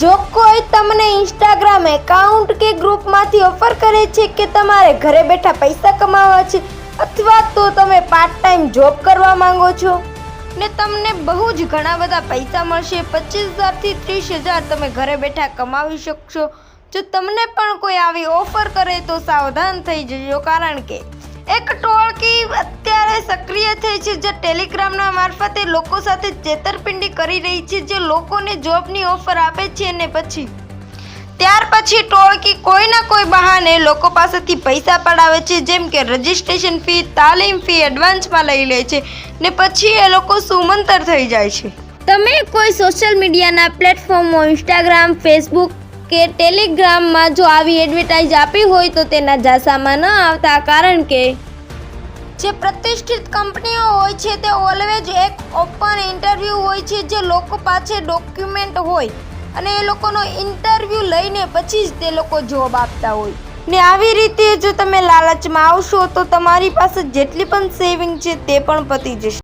જો કોઈ તમને ઇન્સ્ટાગ્રામ એકાઉન્ટ કે ગ્રુપમાંથી ઓફર કરે છે કે તમારે ઘરે બેઠા પૈસા કમાવા છે, અથવા તો તમે પાર્ટ ટાઈમ જોબ કરવા માંગો છો, ને તમને બહુ જ ઘણા બધા પૈસા મળશે. પચીસ હજારથી ત્રીસ હજાર તમે ઘરે બેઠા કમાવી શકશો. જો તમને પણ કોઈ આવી ઓફર કરે તો સાવધાન થઈ જજો, કારણ કે એક ટોળકી અત્યારે છે જે ટેલિગ્રામના મારફતે લોકો સાથે છેતરપિંડી કરી રહી છે, જે લોકોને જોબની ઓફર આપે છે અને પછી? ત્યાર પછી ટોળકી કોઈના કોઈ બહાને લોકો પાસેથી પૈસા પડાવે છે, જેમ કે રજિસ્ટ્રેશન ફી, તાલીમ ફી, એડવાન્સમાં લઈ લે છે ને પછી એ લોકો સુમંતર થઈ જાય છે. તમે કોઈ સોશિયલ મીડિયાના પ્લેટફોર્મો, ઇન્સ્ટાગ્રામ, ફેસબુક કે ટેલિગ્રામમાં જો આવી એડવર્ટાઇઝ આપી હોય તો તેના જાસામાં ન આવતા, કારણ કે જે પ્રતિષ્ઠિત કંપનીઓ હોય છે, તે ઓલવેજ એક ઓપન ઇન્ટરવ્યૂ હોય છે, જે લોકો પાસે ડોક્યુમેન્ટ હોય અને એ લોકોનો ઇન્ટરવ્યૂ લઈને પછી જ તે લોકો જોબ આપતા હોય. ને આવી રીતે જો તમે લાલચમાં આવશો, તો તમારી પાસે જેટલી પણ સેવિંગ છે, તે પણ પતી જશે.